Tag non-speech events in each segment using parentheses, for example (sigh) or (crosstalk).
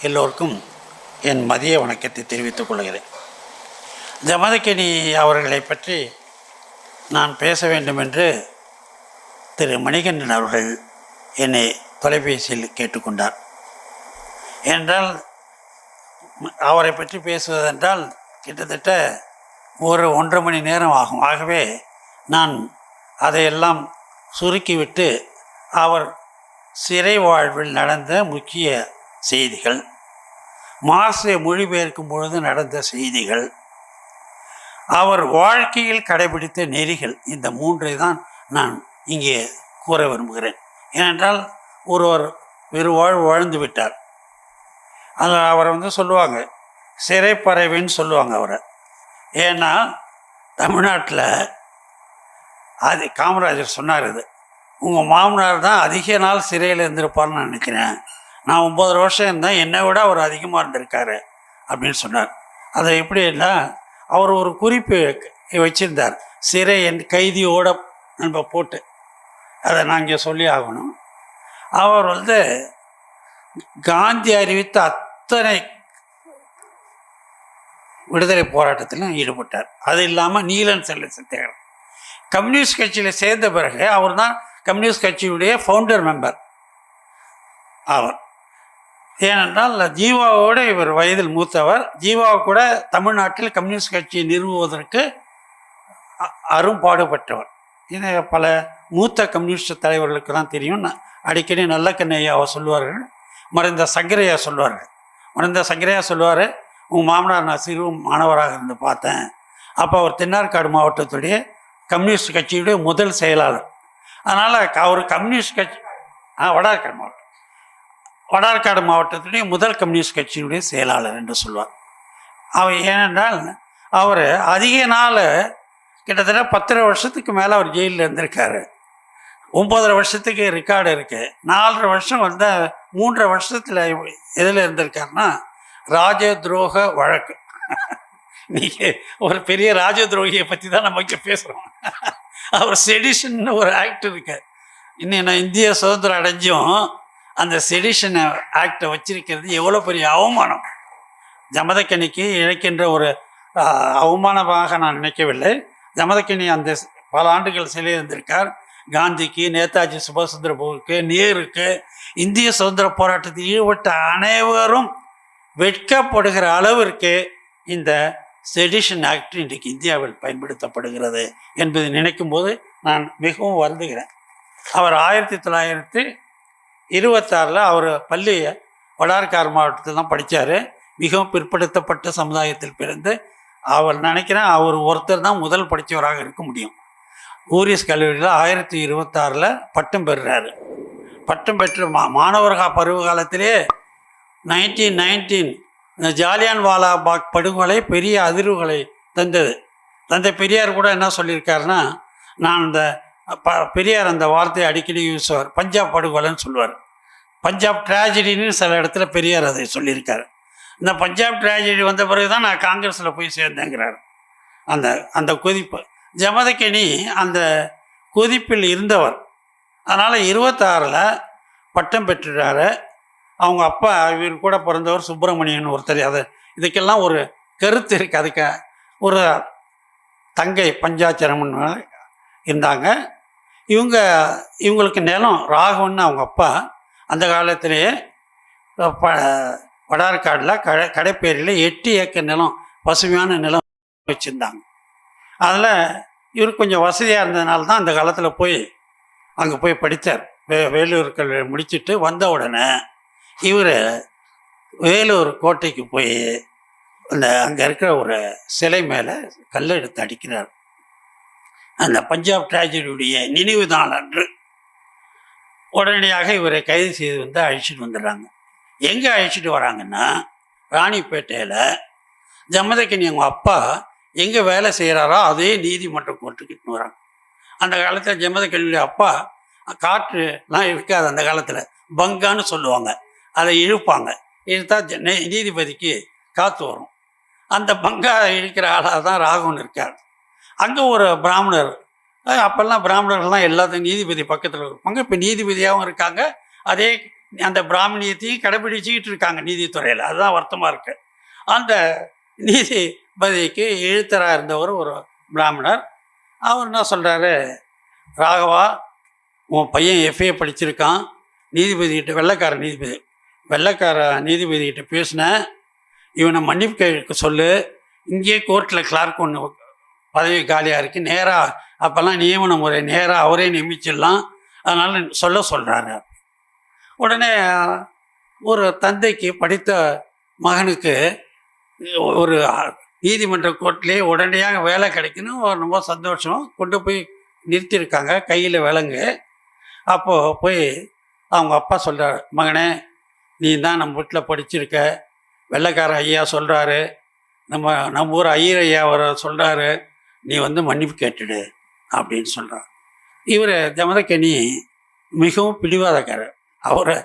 எல்லோருக்கும் என் மதிய வணக்கத்தை தெரிவித்துக் கொள்கிறேன். ஜமதக்கினி அவர்களை பற்றி நான் பேச வேண்டும் என்று திரு மணிகண்டன் அவர்கள் என்னை தொலைபேசியில் கேட்டுக்கொண்டார். என்றால் அவரை பற்றி பேசுவதென்றால் கிட்டத்தட்ட ஒரு ஒன்றரை மணி நேரம் ஆகும். ஆகவே நான் அதையெல்லாம் சுருக்கிவிட்டு அவர் சிறை வாழ்வில் நடந்த முக்கிய செய்திகள் மாசை மொழிபெயர்க்கும் பொழுது நடந்த செய்திகள் அவர் வாழ்க்கையில் கடைபிடித்த நெறிகள் இந்த மூன்றை தான் நான் இங்கே கூற விரும்புகிறேன். ஏனென்றால் ஒருவர் வெறு வாழ்வு வாழ்ந்து விட்டார். அது அவரை வந்து சொல்லுவாங்க சிறைப்பறவைன்னு சொல்லுவாங்க அவரை. ஏன்னா தமிழ்நாட்டில் அது காமராஜர் சொன்னார் இது. உங்கள் மாமனார் தான் அதிக நாள் சிறையில் இருந்திருப்பார்னு நான் நினைக்கிறேன். நான் ஒம்பது வருஷம் இருந்தேன். என்னை விட அவர் அதிகமாக இருந்திருக்காரு அப்படின்னு சொன்னார். அதை எப்படின்னா அவர் ஒரு குறிப்பு வச்சுருந்தார். சிறை என் கைதியோட நம்ம போட்டு. அதை நான் இங்கே சொல்லி ஆகணும். அவர் வந்து காந்தி அறிவித்த அத்தனை விடுதலை போராட்டத்திலும் ஈடுபட்டார். அது இல்லாமல் நீலன் செல்ல சத்தியாகிரம் கம்யூனிஸ்ட் கட்சியில் சேர்ந்த பிறகு அவர் தான் கம்யூனிஸ்ட் கட்சியுடைய ஃபவுண்டர் மெம்பர் அவர் ஏனென்றால் ஜீவாவோடு இவர் வயதில் மூத்தவர். ஜீவா கூட தமிழ்நாட்டில் கம்யூனிஸ்ட் கட்சியை நிறுவுவதற்கு அ- அரும்பாடுபட்டவர் இது பல மூத்த கம்யூனிஸ்ட் தலைவர்களுக்கு தான் தெரியும். அடிக்கடி நல்ல கண்ணையாவை சொல்லுவார்கள். மறைந்த சங்கரையா சொல்லுவார்கள். மறைந்த சங்கரையா சொல்லுவார் உங்கள் மாமனார் நான் சிறு மாணவராக இருந்து பார்த்தேன். அப்போ அவர் தென்னார்காடு மாவட்டத்துடைய கம்யூனிஸ்ட் கட்சியுடைய முதல் செயலாளர். அதனால் அவர் கம்யூனிஸ்ட் கட்சி ஆ வடார்காடு மாவட்டம். வடார்காடு மாவட்டத்துடைய முதல் கம்யூனிஸ்ட் கட்சியினுடைய செயலாளர் என்று சொல்வார். அவர் ஏனென்றால் அவர் அதிக நாள் கிட்டத்தட்ட பத்தரை வருஷத்துக்கு மேலே அவர் ஜெயிலில் இருந்திருக்காரு. ஒம்பதரை வருஷத்துக்கு ரெக்கார்டு இருக்குது நாலரை வருஷம் வந்து மூன்றரை வருஷத்தில் எதில் இருந்திருக்காருன்னா ராஜ துரோக வழக்கு. நீங்கள் ஒரு பெரிய ராஜ துரோகியை பற்றி தான் நம்ம இங்கே பேசுகிறோம் அவர் செடிஷன் ஒரு ஆக்ட் இருக்கு. இன்னும் நான் இந்திய சுதந்திரம் அடைஞ்சும் அந்த செடிஷன் ஆக்டை வச்சிருக்கிறது எவ்வளோ பெரிய அவமானம். ஜமதக்கணிக்கு இழைக்கின்ற ஒரு அவமானமாக நான் நினைக்கவில்லை. ஜமதக்கணி அந்த பல ஆண்டுகள் சிலை இருந்திருக்கார். காந்திக்கு நேதாஜி சுபாஷ் சந்திர போஸுக்கு நேருக்கு இந்திய சுதந்திர போராட்டத்தில் ஈடுபட்ட அனைவரும் வெட்கப்படுகிற அளவிற்கு இந்த செடிஷன் ஆக்ட் இன்றைக்கு இந்தியாவில் பயன்படுத்தப்படுகிறது என்பதை நினைக்கும் போது நான் மிகவும் வருந்துகிறேன். அவர் ஆயிரத்தி தொள்ளாயிரத்தி இருபத்தாறில் அவர் பள்ளி வடார்கார் மாவட்டத்தில் தான் படித்தார் மிகவும் பிற்படுத்தப்பட்ட சமுதாயத்தில் பிறந்து அவர் நினைக்கிறேன் அவர் ஒருத்தர் தான் முதல் படித்தவராக இருக்க முடியும். ஊரிஸ் கல்லூரியில் ஆயிரத்தி இருபத்தாறில் பட்டம் பெறுறாரு. பட்டம் பெற்று மா மாணவர்கா பருவ காலத்திலே நைன்டீன் நைன்டீன் இந்த ஜாலியான் வாலாபாக் படுகொலை பெரிய அதிர்வுகளை தந்தது. தந்தை பெரியார் கூட என்ன சொல்லியிருக்காருன்னா நான் இந்த ப பெரியார் அந்த வார்த்தையை அடிக்கடி யூஸ் ஆவார் பஞ்சாப் படுகொலைன்னு சொல்லுவார். பஞ்சாப் ட்ராஜடின்னு சில இடத்துல பெரியார் அதை சொல்லியிருக்காரு. இந்த பஞ்சாப் ட்ராஜடி வந்த பிறகு தான் நான் காங்கிரஸில் போய் சேர்ந்தேங்கிறார். அந்த அந்த கொதிப்பு. ஜமதக்கணி அந்த கொதிப்பில் இருந்தவர். அதனால் இருபத்தாறில் பட்டம் பெற்றுறாரு அவங்க அப்பா இவர் கூட பிறந்தவர் சுப்பிரமணியன் ஒருத்தர். அது இதுக்கெல்லாம் ஒரு கருத்து இருக்குது அதுக்கு ஒரு தங்கை பஞ்சாச்சரமன் இருந்தாங்க. இவங்க இவங்களுக்கு நிலம் ராகவன் அவங்க அப்பா அந்த காலத்திலேயே ப வடார்காடில் கடை கடைப்பேரியில் எட்டு ஏக்கர் நிலம் பசுமையான நிலம் வச்சுருந்தாங்க. அதில் இவர் கொஞ்சம் வசதியாக இருந்ததுனால தான் அந்த காலத்தில் போய் அங்கே போய் படித்தார். வே வேலூர் கல்வி முடிச்சுட்டு வந்த உடனே இவர் வேலூர் கோட்டைக்கு போய் அந்த அங்கே இருக்கிற ஒரு சிலை மேலே கல் எடுத்து அடிக்கிறார். அந்த பஞ்சாப் டிராஜடியுடைய நினைவு நாள் அன்று. உடனடியாக இவரை கைது செய்து வந்து அழைச்சிட்டு வந்துடுறாங்க. எங்கே அழைச்சிட்டு வராங்கன்னா ராணிப்பேட்டையில் ஜமதக்கனி அவங்க அப்பா எங்கே வேலை செய்கிறாரோ அதே நீதிமன்ற கோர்ட்டுக்கிட்டு வராங்க. அந்த காலத்தில் ஜமதக்கனியுடைய அப்பா காற்றுலாம் இருக்காது அந்த காலத்தில். பங்கான்னு சொல்லுவாங்க. அதை இழுப்பாங்க. இழுத்தா நீதிபதிக்கு காற்று வரும். அந்த பங்கா இழுக்கிற ஆளாக தான் ராகவன் இருக்கார். அங்கே ஒரு பிராமணர். அப்போல்லாம் பிராமணர்கள்லாம் எல்லாத்தையும் நீதிபதி பக்கத்தில் இருப்பாங்க இப்போ நீதிபதியாகவும் இருக்காங்க. அதே அந்த பிராமணியத்தையும் கடைபிடிச்சிக்கிட்டு இருக்காங்க நீதித்துறையில். அதுதான் வருத்தமாக இருக்குது அந்த நீதிபதிக்கு எழுத்தராக இருந்தவர் ஒரு பிராமணர். அவர் என்ன சொல்கிறாரு ராகவா உன் பையன் எஃப்ஏ படிச்சிருக்கான். நீதிபதிகிட்ட வெள்ளைக்கார நீதிபதி வெள்ளைக்கார நீதிபதிகிட்ட பேசினேன் இவனை மன்னிப்பு கேட்க சொல்லு. இங்கேயே கோர்ட்டில் கிளார்க் ஒன்று பதவி காலியாக இருக்குது நேராக அப்போல்லாம் நியமன முறை நேராக அவரே நியமிச்சிடலாம். அதனால் சொல்ல சொல்கிறாரு உடனே ஒரு தந்தைக்கு படித்த மகனுக்கு ஒரு நீதிமன்ற கோர்ட்லேயே உடனடியாக வேலை கிடைக்கணும். ரொம்ப சந்தோஷம். கொண்டு போய் நிறுத்தியிருக்காங்க. கையில் விலங்கு. அப்போது போய் அவங்க அப்பா சொல்கிறார் மகனே நீ தான் நம்ம வீட்டில் படிச்சிருக்க. வெள்ளைக்கார ஐயா சொல்கிறாரு நம்ம நம்ம ஊர் ஐயர் ஐயா அவர் சொல்கிறாரு நீ வந்து மன்னிப்பு கேட்டுடு அப்படின்னு சொல்கிறார் இவர் ஜமதக்கனி மிகவும் பிடிவாதக்காரர். அவரை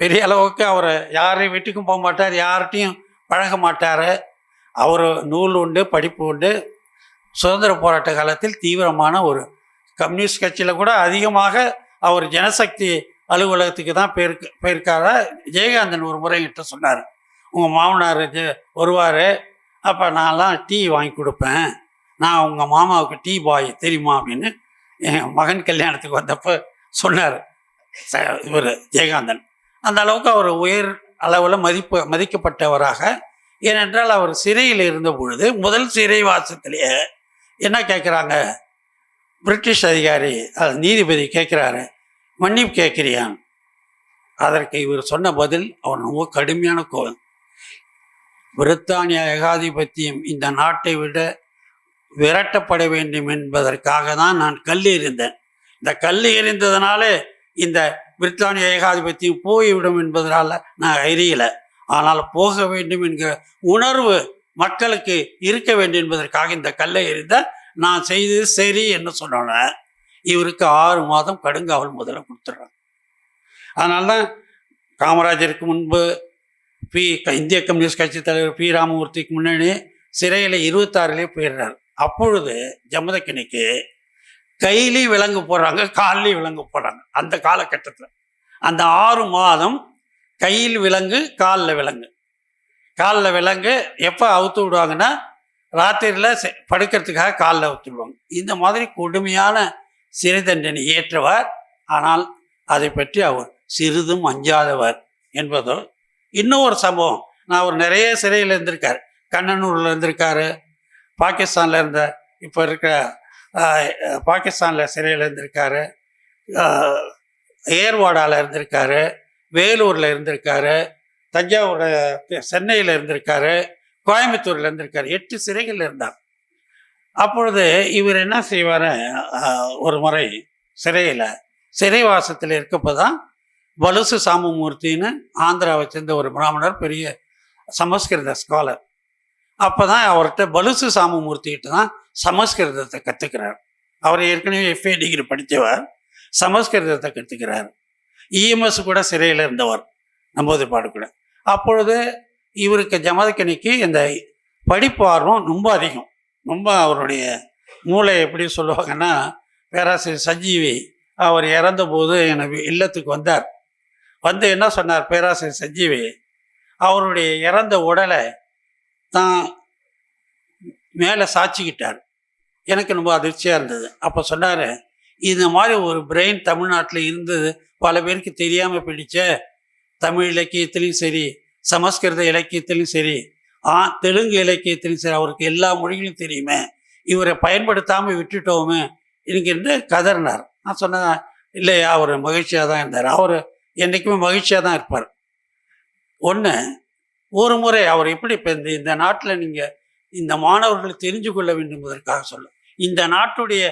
பெரிய அளவுக்கு அவரை யாரையும் வீட்டுக்கும் போக மாட்டார் யார்கிட்டையும் பழக மாட்டார். அவர் நூல் உண்டு படிப்பு உண்டு. சுதந்திர போராட்ட காலத்தில் தீவிரமான ஒரு கம்யூனிஸ்ட் கட்சியில் கூட அதிகமாக அவர் ஜனசக்தி அலுவலகத்துக்கு தான் போயிருக்கு போயிருக்காரா? ஜெயகாந்தன் ஒரு முறைகிட்ட சொன்னார். உங்கள் மாமனார் வருவார். அப்போ நான்லாம் டீ வாங்கி கொடுப்பேன். நான் உங்கள் மாமாவுக்கு டீ பாய் தெரியுமா அப்படின்னு என் மகன் கல்யாணத்துக்கு வந்தப்போ சொன்னார். இவர் ஜெயகாந்தன். அந்த அளவுக்கு அவர் உயர் அளவில் மதிப்பு மதிக்கப்பட்டவராக. ஏனென்றால் அவர் சிறையில் இருந்த பொழுது முதல் சிறை வாசத்திலேயே என்ன கேட்குறாங்க? பிரிட்டிஷ் அதிகாரி அது நீதிபதி கேட்குறாரு மன்னிப்பு கேட்குறியான்? அதற்கு இவர் சொன்ன பதில் அவர் ரொம்ப கடுமையான கோவம் பிரித்தானிய ஏகாதிபத்தியம் இந்த நாட்டை விட விரட்டப்பட வேண்டும் என்பதற்காக தான் நான் கல் எறிந்தேன். இந்த கல் எறிந்ததுனாலே இந்த பிரித்தானிய ஏகாதிபத்தியம் போய்விடும் என்பதனால நான் எரியல ஆனால் போக வேண்டும் என்கிற உணர்வு மக்களுக்கு இருக்க வேண்டும் என்பதற்காக இந்த கல்லை எறிந்த நான் செய்தது சரி என்று சொன்னோன்னே இவருக்கு ஆறு மாதம் கடுங்காவல் முதல்ல கொடுத்துட்றாங்க அதனால தான் காமராஜருக்கு முன்பு பி இந்திய கம்யூனிஸ்ட் கட்சி தலைவர் பி. ராமமூர்த்திக்கு முன்னாடி சிறையில் இருபத்தாறுலேயே போயிடுறாரு. அப்பொழுது ஜமதக்கினிக்கு கையிலையும் விலங்கு போடுறாங்க கால்லையும் விலங்கு போடுறாங்க. அந்த காலகட்டத்தில். அந்த ஆறு மாதம் கையில் விலங்கு காலில் விலங்கு. காலில் விலங்கு எப்போ அவுத்து விடுவாங்கன்னா ராத்திரியில் படுக்கிறதுக்காக காலில் அவுத்து விடுவாங்க. இந்த மாதிரி கொடுமையான சிறை தண்டனை ஏற்றவர். ஆனால் அதை பற்றி அவர் சிறிதும் அஞ்சாதவர் என்பதோ இன்னும் ஒரு சம்பவம். நான் அவர் நிறைய சிறையில் இருந்திருக்கார். கண்ணனூரில் இருந்திருக்காரு. பாகிஸ்தானில் இருந்த இப்போ இருக்கிற பாகிஸ்தானில் சிறையில் இருந்திருக்காரு. ஏர்வாடாவில் இருந்திருக்காரு. வேலூரில் இருந்திருக்காரு. தஞ்சாவூர் சென்னையில் இருந்திருக்காரு. கோயம்புத்தூரில் இருந்திருக்காரு. எட்டு சிறைகள் இருந்தார். அப்பொழுது இவர் என்ன செய்வார்? ஒரு முறை சிறையில் சிறைவாசத்தில் இருக்கப்போ தான் வலுசு சாமமூர்த்தின்னு ஆந்திராவை சேர்ந்த ஒரு பிராமணர் பெரிய சமஸ்கிருத ஸ்காலர் அப்போ தான் அவர்கிட்ட பலுசு சாமமூர்த்திகிட்ட தான் சமஸ்கிருதத்தை கற்றுக்கிறார் அவர் ஏற்கனவே எஃப்ஏ டிகிரி படித்தவர் சமஸ்கிருதத்தை கற்றுக்கிறார் இஎம்எஸ் கூட சிறையில் இருந்தவர் நம்போதிப்பாடு கூட. அப்பொழுது இவருக்கு ஜமதக்கணிக்கு இந்த படிப்பு ஆர்வம் ரொம்ப அதிகம். ரொம்ப அவருடைய மூளை எப்படி சொல்லுவாங்கன்னா பேராசிரியர் சஞ்சீவி அவர் இறந்தபோது எனக்கு இல்லத்துக்கு வந்தார். வந்து என்ன சொன்னார் பேராசிரியர் சஞ்சீவி? அவருடைய இறந்த உடலை தான் மேலே சாட்சிக்கிட்டார் எனக்கு ரொம்ப அதிர்ச்சியாக இருந்தது. அப்போ சொன்னார் இந்த மாதிரி ஒரு பிரெயின் தமிழ்நாட்டில் இருந்தது பல பேருக்கு தெரியாமல் பிடிச்ச தமிழ் இலக்கியத்திலையும் சரி சமஸ்கிருத இலக்கியத்திலையும் சரி ஆ தெலுங்கு இலக்கியத்திலையும் சரி அவருக்கு எல்லா மொழிகளும் தெரியுமே. இவரை பயன்படுத்தாமல் விட்டுட்டோமே. என்கின்ற கதறினார். நான் சொன்னேன் இல்லையா அவர் மகிழ்ச்சியாக தான் இருந்தார். அவர் என்றைக்குமே மகிழ்ச்சியாக தான் இருப்பார். ஒன்று ஒரு முறை அவர் எப்படி இப்போ இந்த இந்த நாட்டில் நீங்கள் இந்த மாணவர்கள் தெரிஞ்சு கொள்ள வேண்டும் என்பதற்காக சொல்ல. இந்த நாட்டுடைய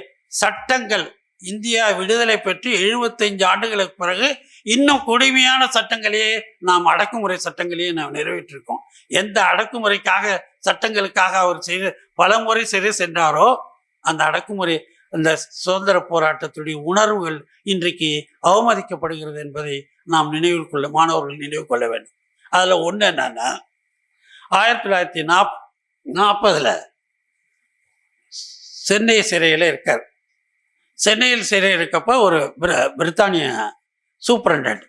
சட்டங்கள் இந்தியா விடுதலை பெற்று எழுபத்தைந்து ஆண்டுகளுக்கு பிறகு இன்னும் கொடுமையான சட்டங்களையே நாம் அடக்குமுறை சட்டங்களையே நாம் நிறைவேற்றிருக்கோம். எந்த அடக்குமுறைக்காக சட்டங்களுக்காக அவர் செய்து பல முறை சிறை சென்றாரோ அந்த அடக்குமுறை அந்த சுதந்திர போராட்டத்துடைய உணர்வுகள் இன்றைக்கு அவமதிக்கப்படுகிறது என்பதை நாம் நினைவில் கொள்ள மாணவர்கள் நினைவு கொள்ள வேண்டும். அதில் ஒன்று என்னன்னா ஆயிரத்தி தொள்ளாயிரத்தி நாப் நாற்பதில் சென்னை சிறையில் இருக்கார். சென்னையில் சிறையில் இருக்கப்போ ஒரு பிர பிரித்தானிய சூப்பரண்டன்ட்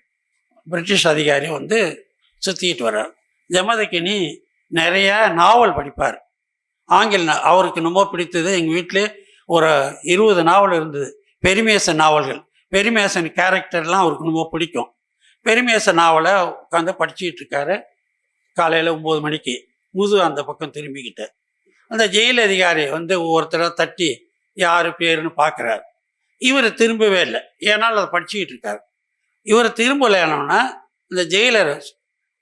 பிரிட்டிஷ் அதிகாரி வந்து சுற்றிக்கிட்டு வர்றார். ஜமதக்கினி நிறைய நாவல் படிப்பார். ஆங்கில நா- அவருக்கு ரொம்ப பிடித்தது. எங்கள் வீட்டிலே ஒரு இருபது நாவல் இருந்தது. பெருமேசன் நாவல்கள். பெருமேசன் கேரக்டர்லாம் அவருக்கு ரொம்ப பிடிக்கும். பெருமேசன் நாவலை உட்காந்து படிச்சுக்கிட்டு இருக்காரு. காலையில் ஒம்பது மணிக்கு முது அந்த பக்கம் திரும்பிக்கிட்டு. அந்த ஜெயில் அதிகாரி வந்து ஒவ்வொருத்தரை தட்டி யார் பேருன்னு பார்க்குறாரு இவர் திரும்பவே இல்லை. ஏன்னால் அதை படிச்சுக்கிட்டு இருக்காரு. இவர் திரும்பலைன்னா இந்த ஜெயிலர்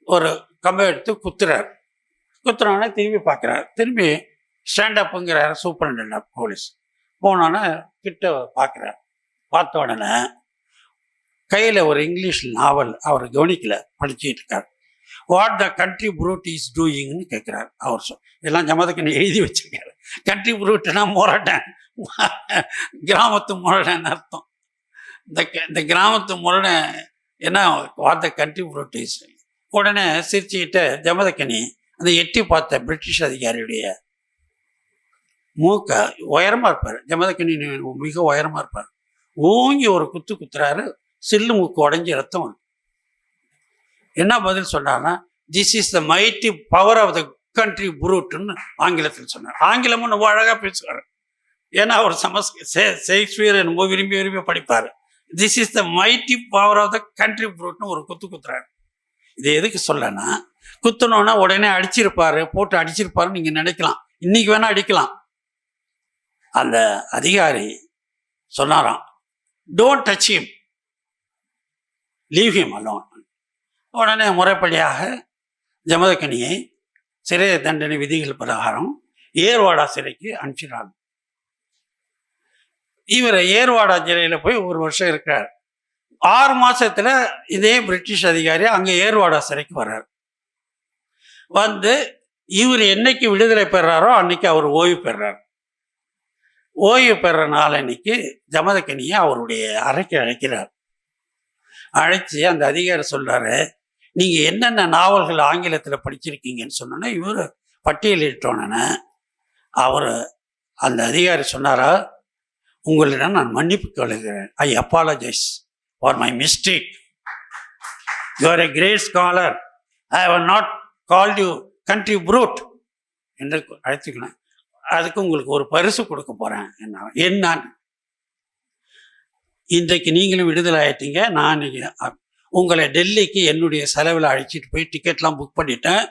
ஒரு கம்பை எடுத்து குத்துறாரு. குத்துனோடனே திரும்பி பார்க்குறாரு திரும்பி ஸ்டாண்டப்புங்கிறாரு சூப்பரண்ட் போலீஸ் போனோன்னே கிட்ட பார்க்குறாரு பார்த்த உடனே கையில் ஒரு இங்கிலீஷ் நாவல் அவர் கவனிக்கல படிச்சுட்டு இருக்கார். What the country brute is டூயிங்னு கேட்குறாரு அவர் சொல் இதெல்லாம் ஜமதக்கன் எழுதி வச்சிருக்காரு. கண்ட்ரி புரூட்னா முரடன். கிராமத்து முரடன் அர்த்தம். இந்த க- இந்த கிராமத்து முரடன் என்ன what the country brute is உடனே சிரிச்சுக்கிட்ட ஜமதக்கனி அந்த எட்டி பார்த்த பிரிட்டிஷ் அதிகாரியுடைய மூக்க உயரமாக இருப்பார். ஜமதக்கனி மிக உயரமாக இருப்பார். ஓங்கி ஒரு குத்து குத்துறாரு. சில்லு மூக்கு உடஞ்சி ரத்தம் வருது என்ன பதில் சொன்னார்னா this is the mighty power of the country புரூட்னு ஆங்கிலத்தில் சொன்னார். ஆங்கிலமும் ரொம்ப அழகாக பேசுவார். ஏன்னா அவர் சமஸ் ஷேக்ஸ்பியர் ரொம்ப விரும்பி விரும்பி படிப்பார். This is the mighty power of the country புரூட்னு ஒரு குத்து குத்துறாரு. இது எதுக்கு சொல்லனா குத்தணும்னா உடனே அடிச்சிருப்பாரு போட்டு அடிச்சிருப்பாருன்னு நீங்க நினைக்கலாம். இன்னைக்கு வேணா அடிக்கலாம். அந்த அதிகாரி சொன்னாராம் don't touch him leave him alone உடனே முறைப்படியாக ஜமதக்கனியை சிறை தண்டனை விதிகள் பிரகாரம் ஏர்வாடா சிறைக்கு அனுப்பிச்சிடாங்க இவர் ஏர்வாடா சிறையில் போய் ஒரு வருஷம் இருக்கிறார் ஆறு மாதத்தில் இதே பிரிட்டிஷ் அதிகாரி அங்கே ஏர்வாடா சிறைக்கு வர்றார். வந்து இவர் என்னைக்கு விடுதலை பெறாரோ அன்னைக்கு அவர் ஓய்வு பெறார். ஓய்வு பெற நாள் அன்னைக்கு ஜமதக்கனியை அவருடைய அறைக்கு அழைக்கிறார். அழைச்சி அந்த அதிகாரி சொல்றாரு நீங்க என்னென்ன நாவல்கள் ஆங்கிலத்துல படிச்சிருக்கீங்கன்னு சொன்னோன்னே இவர் பட்டியலிட்டோன்னே அவர் அந்த அதிகாரி சொன்னாரா உங்களிடம் நான் மன்னிப்பு கொள்கிறேன். I apologise for my mistake you are a great scholar I have not called you country brute என்று அழைத்துக்கணும் அதுக்கு உங்களுக்கு ஒரு பரிசு கொடுக்க போகிறேன் என்ன என்னான்னு? இன்றைக்கு நீங்களும் விடுதலை ஆயிட்டீங்க நான் இன்னைக்கு உங்களை டெல்லிக்கு என்னுடைய செலவில் அழைச்சிட்டு போய் டிக்கெட்லாம் புக் பண்ணிட்டேன்.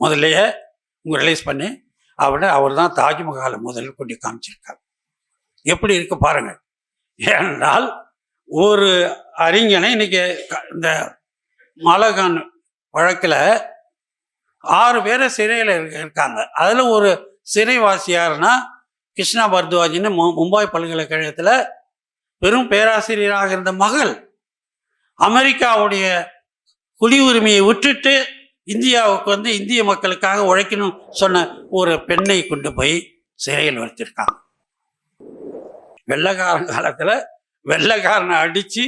முதல்லையே உங்க ரிலீஸ் பண்ணி. அவரை அவர் தான் தாஜ்மஹாலை முதல்ல கொண்டு காமிச்சிருக்கார். எப்படி இருக்கு பாருங்க. ஏனென்றால் ஒரு அறிஞனை இன்னைக்கு க- இந்த மலகான் வழக்கில் ஆறு பேரை சிறையில் இருக்காங்க. அதில் ஒரு சிறைவாசியாருன்னா கிருஷ்ணா பர்துவாஜின்னு மு- மும்பாய் பல்கலைக்கழகத்தில் பெரும் பேராசிரியராக இருந்த மகள் அமெரிக்காவுடைய குடியுரிமையை விட்டுட்டு இந்தியாவுக்கு வந்து இந்திய மக்களுக்காக உழைக்கணும் சொன்ன ஒரு பெண்ணை கொண்டு போய் சிறையில் வைத்திருக்காங்க. வெள்ளக்காரன் காலத்தில் வெள்ளைக்காரனை அடித்து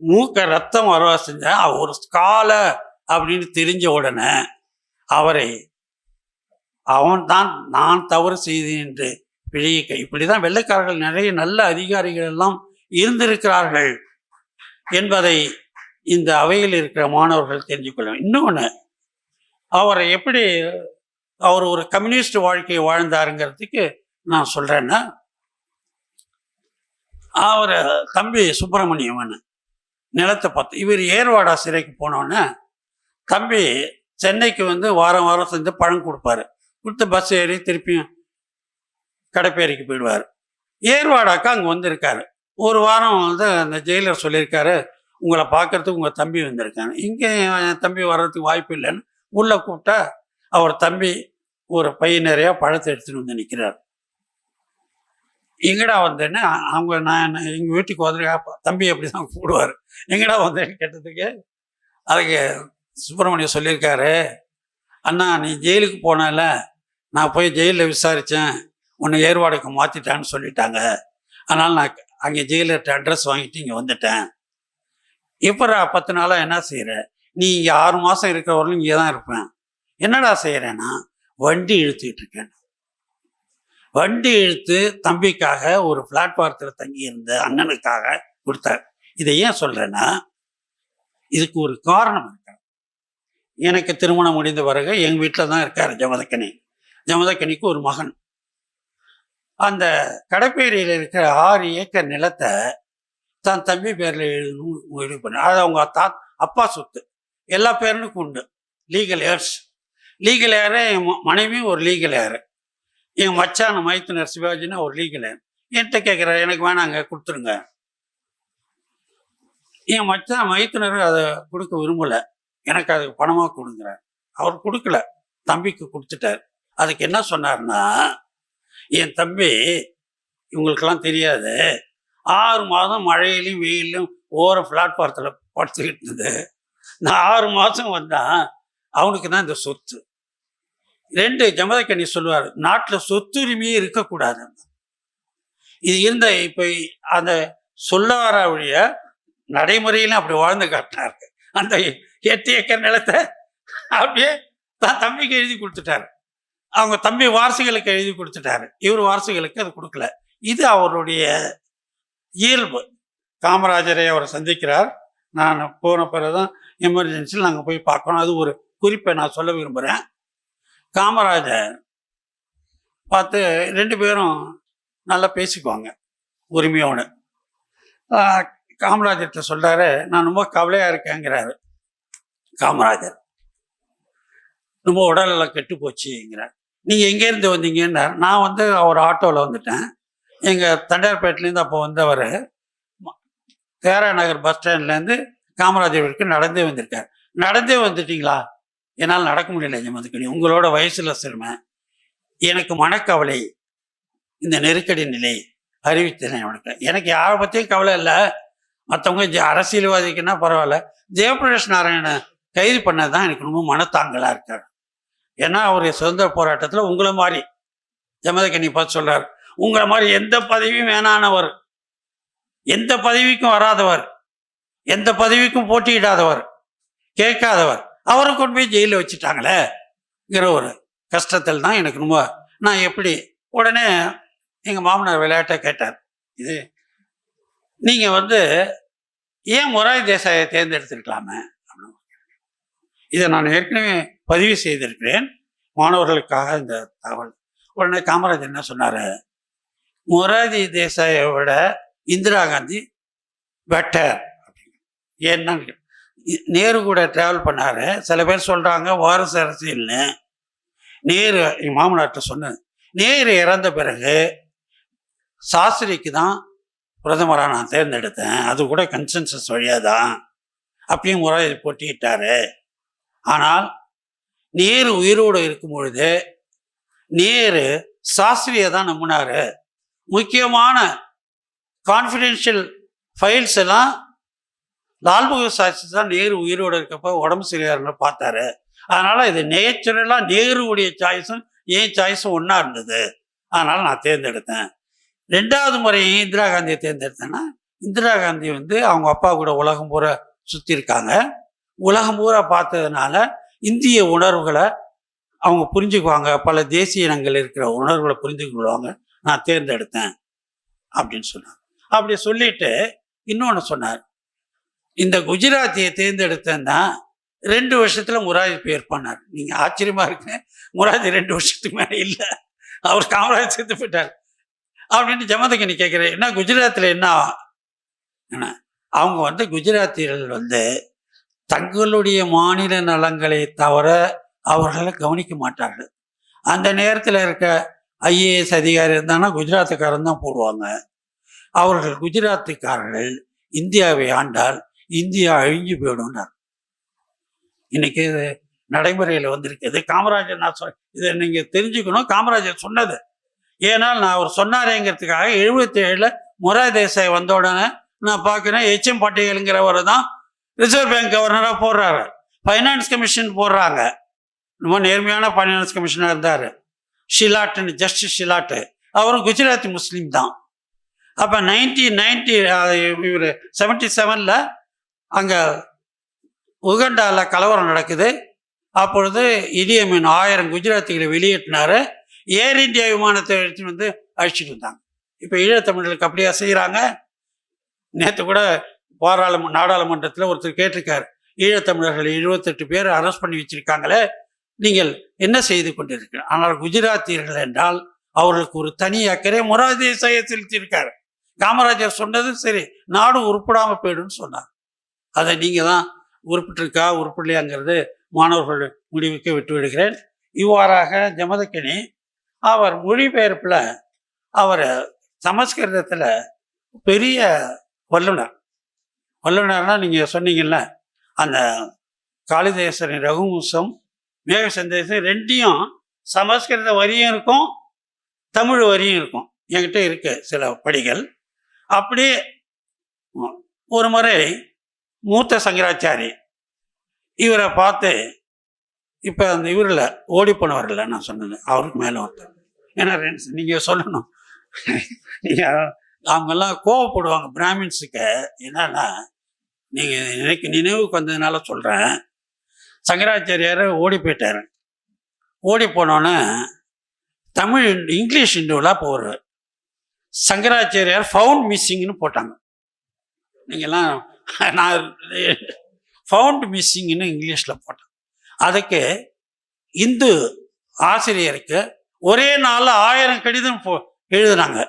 மூக்க ரத்தம் வரவா செஞ்ச ஒரு ஸ்கால அப்படின்னு தெரிஞ்ச உடனே அவரை அவன் தான் நான் தவறு செய்தேன் என்று விழியிக்க இப்படி தான் வெள்ளைக்காரர்கள் நிறைய நல்ல அதிகாரிகள் எல்லாம் இருந்திருக்கிறார்கள் என்பதை இந்த அவையில் இருக்கிற மாணவர்கள் தெரிஞ்சு இன்னொன்று அவரை எப்படி அவர் ஒரு கம்யூனிஸ்ட் வாழ்க்கையை வாழ்ந்தாருங்கிறதுக்கு நான் சொல்கிறேன்னா அவர் தம்பி சுப்பிரமணியவன் நிலத்தை பார்த்து இவர் ஏர்வாடா சிறைக்கு போனோன்னே தம்பி சென்னைக்கு வந்து வாரம் வாரம் செஞ்சு பழம் கொடுப்பாரு. கொடுத்து பஸ் ஏறி திருப்பியும் கடைப்பேரிக்கு போயிடுவார். ஏர்வாடாக்கா அங்கே வந்திருக்காரு. ஒரு வாரம் வந்து அந்த ஜெயிலர் சொல்லியிருக்காரு உங்களை பார்க்கறதுக்கு உங்கள் தம்பி வந்திருக்காங்க இங்கே என் தம்பி வர்றதுக்கு வாய்ப்பு இல்லைன்னு உள்ளே கூப்பிட்டா அவர் தம்பி ஒரு பைய நிறையா பழத்தை எடுத்துகிட்டு வந்து நிற்கிறார் எங்கடா வந்தேன்னு அவங்க நான் எங்கள் வீட்டுக்கு வந்து தம்பி அப்படி தான் கூடுவார் எங்கடா வந்தேன்னு கேட்டதுக்கு அதுக்கு சுப்பிரமணியம் சொல்லியிருக்காரு அண்ணா நீ ஜெயிலுக்கு போனால நான் போய் ஜெயிலில் விசாரித்தேன் உன்னை ஏற்பாடுக்கு மாற்றிட்டான்னு சொல்லிட்டாங்க. அதனால் நான் அங்கே ஜெயிலர்கிட்ட அட்ரஸ் வாங்கிட்டு இங்கே வந்துட்டேன். எப்பரா பத்து நாளாக என்ன செய்கிற நீ இங்கே ஆறு மாதம் இருக்கிற வரலும் இங்கே தான் இருப்பேன். என்னடா செய்கிறேன்னா வண்டி இழுத்துக்கிட்டு இருக்கேன். வண்டி இழுத்து தம்பிக்காக ஒரு பிளாட்பாரத்தில் தங்கியிருந்த அண்ணனுக்காக கொடுத்தார். இதை ஏன் சொல்கிறேன்னா இதுக்கு ஒரு காரணம் இருக்கு. எனக்கு திருமணம் முடிந்த பிறகு எங்கள் வீட்டில் தான் இருக்கார் ஜமதக்கனி. ஜமதக்கனிக்கு ஒரு மகன். அந்த கடைப்பேரியில் இருக்கிற ஆறு ஏக்கர் நிலத்தை தன் தம்பி பேரில் எழுதணும் முடிவு பண்ண அது அவங்க தா அப்பா சொத்து. எல்லா பேருனுக்கும் உண்டு. லீகல் ஏர்ஸ் லீகல் ஏரே என் மனைவி மனைவியும் ஒரு லீகல் ஏர் என் மச்சான் மைத்துனர் சிவாஜினா ஒரு லீகல் ஏர் என்கிட்ட கேட்குறாரு எனக்கு வேணாங்க கொடுத்துருங்க. என் மச்சான் மைத்துனர் அதை கொடுக்க விரும்பலை. எனக்கு அதுக்கு பணமாக கொடுங்குறார். அவர் கொடுக்கல. தம்பிக்கு கொடுத்துட்டார். அதுக்கு என்ன சொன்னார்னா என் தம்பி இவங்களுக்கெல்லாம் தெரியாது. ஆறு மாதம் மழையிலையும் வெயிலும் ஓர பிளாட்ஃபாரத்தில் படுத்துக்கிட்டு இருந்தது. நான் ஆறு மாதம் வந்தான் அவனுக்கு தான் இந்த சொத்து. ரெண்டு ஜமதக்கண்ணி சொல்லுவார் நாட்டில் சொத்துரிமையே இருக்கக்கூடாது. இது இருந்த இப்போ அந்த சொல்ல வர வழிய நடைமுறையிலும் அப்படி வாழ்ந்து காட்டினாரு. அந்த எட்டு ஏக்கர் நிலத்தை அப்படியே தான் தம்பிக்கு எழுதி கொடுத்துட்டாரு. அவங்க தம்பி வாரிசுகளுக்கு எழுதி கொடுத்துட்டாரு. இவர் வாரிசுகளுக்கு அது கொடுக்கல. இது அவருடைய இயல்பு. காமராஜரை அவரை சந்திக்கிறார். நான் போன பிறகுதான் எமர்ஜென்சியில் நாங்கள் போய் பார்க்கணும். அது ஒரு குறிப்பை நான் சொல்ல விரும்புகிறேன் காமராஜர் பார்த்து ரெண்டு பேரும் நல்லா பேசிக்குவாங்க உரிமையோடு. காமராஜர்கிட்ட சொல்கிறாரு நான் ரொம்ப கவலையாக இருக்கேங்கிறாரு காமராஜர். ரொம்ப உடலெல்லாம் கெட்டு போச்சுங்கிறார். நீங்கள் எங்கேருந்து வந்தீங்கன்னார். நான் வந்து ஒரு ஆட்டோவில் வந்துட்டேன். எங்கள் தண்டையார்பேட்டிலேருந்து அப்போ வந்தவர் தேரா நகர் பஸ் ஸ்டாண்ட்லேருந்து காமராஜர் வரைக்கும் நடந்தே வந்திருக்கார். நடந்தே வந்துட்டீங்களா? என்னால் நடக்க முடியல ஜமதுக்கணி உங்களோட வயசில் சிறுமை. எனக்கு மனக்கவலை இந்த நெருக்கடி நிலை அறிவித்தேன் அவனுக்கு. எனக்கு யாரை பற்றியும் கவலை இல்லை. மற்றவங்க அரசியல்வாதிக்குன்னா பரவாயில்ல. ஜெயபிரகாஷ் நாராயணன் கைது பண்ணது தான் எனக்கு ரொம்ப மனத்தாங்கலாக இருக்கார். ஏன்னா அவர் சுதந்திர போராட்டத்தில் உங்களை மாதிரி ஜமதக்கண்ணி பார்த்து சொல்கிறார் உங்களை மாதிரி எந்த பதவியும் வேணானவர் எந்த பதவிக்கும் வராதவர் எந்த பதவிக்கும் போட்டியிடாதவர் கேட்காதவர் அவரை கொண்டு போய் ஜெயிலில் வச்சுட்டாங்களேங்கிற ஒரு கஷ்டத்தில் தான் எனக்கு ரொம்ப நான் எப்படி உடனே எங்கள் மாமனார் விளையாட்டை கேட்டார் இது நீங்கள் வந்து ஏன் முராய் தேசாயை தேர்ந்தெடுத்துருக்கலாமே? இதை நான் ஏற்கனவே பதிவு செய்திருக்கிறேன். மாணவர்களுக்காக இந்த தகவல். உடனே காமராஜர் என்ன சொன்னார்? மொராஜி தேசாயை விட இந்திரா காந்தி பெட்டர் ஏன்னா நேரு கூட ட்ராவல் பண்ணார். சில பேர் சொல்கிறாங்க வாரிசு அரசியல்னு. நேரு என் மாமனார்கிட்ட சொன்னது நேரு இறந்த பிறகு சாஸ்திரிக்கு தான் பிரதமராக நான் தேர்ந்தெடுத்தேன். அது கூட கன்சென்சஸ் வழியாக தான் அப்படியும் முறை போட்டியிட்டாரு. ஆனால் நேரு உயிரோடு இருக்கும் பொழுது நேரு சாஸ்திரியை தான் நம்பினாரு. முக்கியமான கான்ஃபிடென்ஷியல் ஃபைல்ஸ் எல்லாம் லால் பகதூர் சாஸ்திரி தான் நேரு உயிரோடு இருக்கப்ப உடம்பு சரியாருன்னு பார்த்தாரு. அதனால் இது நேச்சுரலாக நேருவுடைய சாய்ஸும் என் சாய்ஸும் ஒன்றா இருந்தது. அதனால் நான் தேர்ந்தெடுத்தேன். ரெண்டாவது முறை இந்திரா காந்தியை தேர்ந்தெடுத்தேன்னா இந்திரா காந்தி வந்து அவங்க அப்பா கூட உலகம் பூரா சுற்றி இருக்காங்க. உலகம் பூரா பார்த்ததுனால இந்திய உணர்வுகளை அவங்க புரிஞ்சுக்குவாங்க. பல தேசிய இனங்கள் இருக்கிற உணர்வுகளை புரிஞ்சுக்கொள்வாங்க. நான் தேர்ந்தெடுத்தேன் அப்படின்னு சொன்னார். அப்படி சொல்லிட்டு இன்னொன்று சொன்னார். இந்த குஜராத்தியை தேர்ந்தெடுத்தேன்னா ரெண்டு வருஷத்துல முராஜி பேர் பண்ணார். நீங்க ஆச்சரியமா இருக்கு முராஜி ரெண்டு வருஷத்துக்கு மேலே இல்லை. அவர் காமராஜ் சேர்த்து போயிட்டார். அப்படின்னு ஜமதகனி கேட்குறேன் என்ன குஜராத்தில் என்ன? என்ன? அவங்க வந்து குஜராத்தியர்கள் வந்து தங்களுடைய மாநில நலங்களை தவிர அவர்களை கவனிக்க மாட்டார்கள். அந்த நேரத்தில் இருக்க ஐஏஎஸ் அதிகாரி இருந்தாங்கன்னா குஜராத்துக்காரன் தான் போடுவாங்க. அவர்கள் குஜராத்துக்காரர்கள் இந்தியாவை ஆண்டால் இந்தியா அழிஞ்சு போயிடும்னார். இன்னைக்கு இது நடைமுறையில் வந்திருக்குது காமராஜர் நான் சொல் இதை நீங்கள் தெரிஞ்சுக்கணும். காமராஜர் சொன்னது. ஏனால் நான் அவர் சொன்னாரேங்கிறதுக்காக எழுபத்தி ஏழில் மொரா தேசாய் வந்த உடனே நான் பார்க்குறேன் எச்எம் பட்டேலுங்கிறவர் தான் ரிசர்வ் பேங்க் கவர்னராக போடுறாரு. ஃபைனான்ஸ் கமிஷன் போடுறாங்க. ரொம்ப நேர்மையான ஃபைனான்ஸ் கமிஷனாக இருந்தார். ஷிலாட்டுன்னு ஜஸ்டிஸ் ஷிலாட்டு. அவரும் குஜராத்தி முஸ்லீம் தான். அப்போ நைன்டி நைன்டி இவர் செவன்டி செவனில் அங்கே உகண்டாவில் கலவரம் நடக்குது. அப்பொழுது இடியமின் ஆயிரம் குஜராத்திகளை வெளியேற்றினார். ஏர் இந்தியா விமானத்தை எடுத்துகிட்டு வந்து அழிச்சிட்டு வந்தாங்க. இப்போ ஈழத்தமிழர்களுக்கு அப்படியா செய்கிறாங்க நேற்று கூட பாராளும நாடாளுமன்றத்தில் ஒருத்தர் கேட்டிருக்காரு. ஈழத்தமிழர்கள் இருபத்தெட்டு பேர் அரெஸ்ட் பண்ணி வச்சிருக்காங்களே நீங்கள் என்ன செய்து கொண்டிருக்கிறீர்கள்? ஆனால் குஜராத்தியர்கள் என்றால் அவர்களுக்கு ஒரு தனி அக்கறை மொரார் தேசாயை செலுத்தியிருக்காரு காமராஜர் சொன்னது சரி நாடு உருப்படாம போயிடும்னு சொன்னார். அதை நீங்கள் தான் உருப்பிட்டிருக்கா உருப்பிடலையாங்கிறது மாணவர்கள் முடிவுக்கு விட்டு விடுகிறேன் இவ்வாறாக ஜமதக்கினி அவர் மொழிபெயர்ப்பில் அவர் சமஸ்கிருதத்தில் பெரிய வல்லுனர். வல்லுநர்னா நீங்கள் சொன்னீங்கல்ல அந்த காளிதேசரின் ரகுவம்சம் மேக சந்தேசம் ரெண்டையும் சமஸ்கிருத வரியும் இருக்கும் தமிழ் வரியும் இருக்கும். என்கிட்ட இருக்கு சில படிகள். அப்படியே ஒரு முறை மூத்த சங்கராச்சாரி இவரை பார்த்து இப்போ அந்த இவரில் ஓடி போனவரில் நான் சொன்னது அவருக்கு மேலே ஒருத்தர். ஏன்னா நீங்கள் சொல்லணும். (laughs) நீங்கள் அவங்கெல்லாம் கோவப்படுவாங்க பிராமின்ஸுக்கு. என்னன்னா நீங்கள் எனக்கு நினைவுக்கு வந்ததுனால சொல்கிறேன் சங்கராச்சாரியார் ஓடி போயிட்டார். ஓடி போனோன்னே தமிழ் இங்கிலீஷ் இந்துவெலாம் போகிறார் சங்கராச்சாரியார் ஃபவுண்ட் மிஸ்ஸிங்னு போட்டாங்க. நீங்கள்லாம் நான் ஃபவுண்ட் மிஸ்ஸிங்னு இங்கிலீஷில் போட்டேன். அதுக்கு இந்து ஆசிரியருக்கு ஒரே நாளில் ஆயிரம் கடிதம் போ எழுதுனாங்க.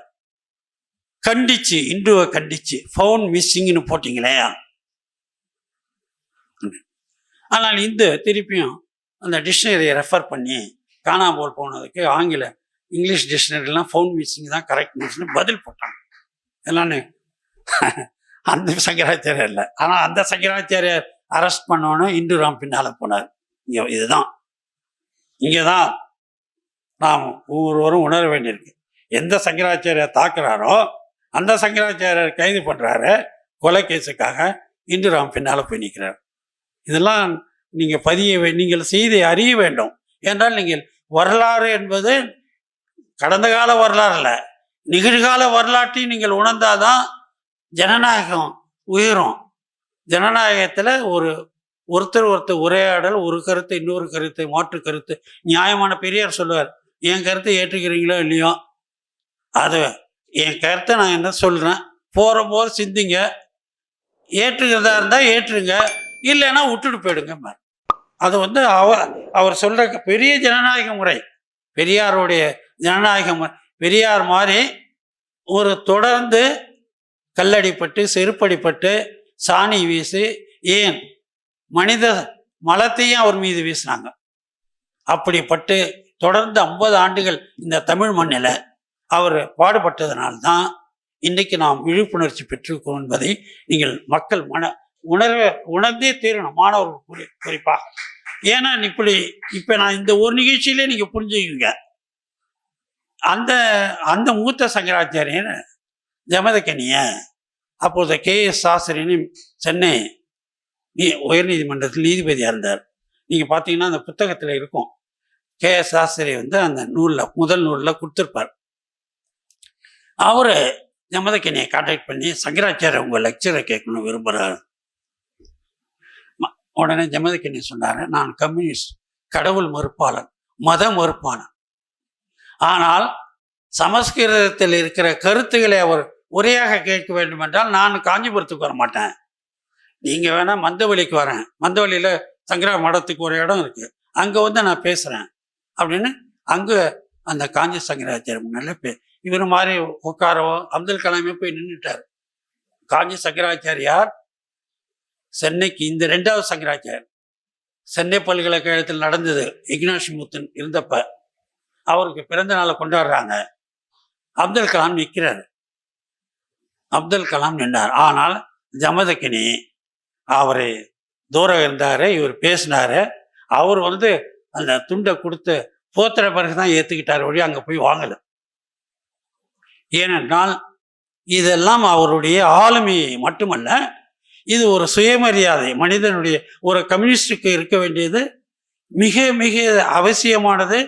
கண்டிச்சு இந்துவை கண்டிச்சு ஃபவுண்ட் மிஸ்ஸிங்னு போட்டிங்களேயா ஆனால் இந்து திருப்பியும் அந்த டிக்ஷனரியை ரெஃபர் பண்ணி காணாமல் போனதுக்கு ஆங்கில இங்கிலீஷ் டிக்ஷனரிலாம் ஃபவுன் மிஸ்ஸிங் தான் கரெக்ட் மிஸ்னு பதில் போட்டாங்க. எல்லாமே. அந்த சங்கராச்சாரியர் இல்லை. ஆனால் அந்த சங்கராச்சாரியர் அரெஸ்ட் பண்ணோன்னு இந்து ராம் பின்னால் போனார். இங்கே இதுதான். இங்கே தான் நாம் ஒவ்வொருவரும் உணர வேண்டியிருக்கு. எந்த சங்கராச்சாரியர் தாக்குறாரோ அந்த சங்கராச்சாரியர் கைது பண்ணுறாரு கொலை கேஸுக்காக இந்து ராம் பின்னால் போய் நிற்கிறார் இதெல்லாம் நீங்கள் பதிய நீங்கள் செய்தி அறிய வேண்டும். என்றால் நீங்கள் வரலாறு என்பது கடந்த கால வரலாறு அல்ல நிகழ்கால வரலாற்றையும் நீங்கள் உணர்ந்தாதான் ஜனநாயகம் உயரும். ஜனநாயகத்தில் ஒரு ஒருத்தர் ஒருத்தர் உரையாடல் ஒரு கருத்து இன்னொரு கருத்து மாற்று கருத்து நியாயமான பெரியார் சொல்லுவார். என் கருத்தை ஏற்றுக்கிறீங்களோ இல்லையோ? அது என் கருத்தை நான் என்ன சொல்கிறேன் போகிற போது சிந்திங்க. ஏற்றுக்கிறதா இருந்தால் ஏற்றுங்க. இல்லைன்னா விட்டுட்டு போயிடுங்க அது வந்து அவர் அவர் சொல்கிற பெரிய ஜனநாயக முறை பெரியாருடைய ஜனநாயக முறை பெரியார் மாதிரி ஒரு தொடர்ந்து கல்லடிப்பட்டு செருப்படிப்பட்டு சாணி வீசி ஏன்? மனித மலத்தையும் அவர் மீது வீசினாங்க. அப்படிப்பட்டு தொடர்ந்து ஐம்பது ஆண்டுகள் இந்த தமிழ் மண்ணில் அவர் பாடுபட்டதனால்தான் இன்றைக்கு நாம் விழிப்புணர்ச்சி பெற்றிருக்கிறோம் என்பதை நீங்கள் மக்கள் மன உணர்வ உணர்ந்தே தீரணும் மாணவர்கள் குறி குறிப்பாக. ஏன்னா இப்படி இப்போ நான் இந்த ஒரு நிகழ்ச்சியிலே நீங்கள் புரிஞ்சுக்குங்க அந்த அந்த மூத்த சங்கராச்சாரியன் ஜமதக்கனிய அப்போது கே எஸ் சாஸ்திரின்னு சென்னை நீ உயர்நீதிமன்றத்தில் நீதிபதியாக இருந்தார். நீங்கள் பார்த்தீங்கன்னா அந்த புத்தகத்தில் இருக்கும். கே எஸ் சாஸ்திரி வந்து அந்த நூலில் முதல் நூலில் கொடுத்துருப்பார். அவர் ஜமதக்கனியை கான்டாக்ட் பண்ணி சங்கராச்சாரிய உங்கள் லெக்சரை கேட்கணும் விரும்புகிறார் உடனே ஜமதக்கனி சொன்னார் நான் கம்யூனிஸ்ட் கடவுள் மறுப்பாளன் மத மறுப்பாளன் ஆனால் சமஸ்கிருதத்தில் இருக்கிற கருத்துக்களை அவர் உரையாக கேட்க வேண்டும் என்றால் நான் காஞ்சிபுரத்துக்கு வர மாட்டேன். நீங்கள் வேணால் மந்தவெளிக்கு வரேன். மந்தவெளியில் சங்கரா மடத்துக்கு ஒரு இடம் இருக்குது அங்கே வந்து நான் பேசுகிறேன் அப்படின்னு அங்கே அந்த காஞ்சி சங்கராச்சாரிய முன்னால் பே இவர் மாதிரி உட்காரவோ அப்துல் கலாமே போய் நின்றுட்டார் காஞ்சி சங்கராச்சாரியார் சென்னைக்கு இந்த ரெண்டாவது சங்கராச்சாரியர். சென்னை பல்கலைக்கழகத்தில் நடந்தது இக்னாஷி முத்தன் இருந்தப்ப அவருக்கு பிறந்த நாளை கொண்டாடுறாங்க. அப்துல் கலாம் நிற்கிறார் அப்துல் கலாம் நின்றார் ஆனால் ஜமதக்கினி அவர் தூரம் இருந்தார் இவர் பேசினார். அவர் வந்து அந்த துண்டை கொடுத்து போத்துற பிறகு தான் ஏற்றுக்கிட்டார் வழி அங்கே போய் வாங்கலை. ஏனென்றால் இதெல்லாம் அவருடைய ஆளுமை மட்டுமல்ல இது ஒரு சுயமரியாதை. மனிதனுடைய ஒரு கம்யூனிஸ்டுக்கு இருக்க வேண்டியது மிக மிக அவசியமானது.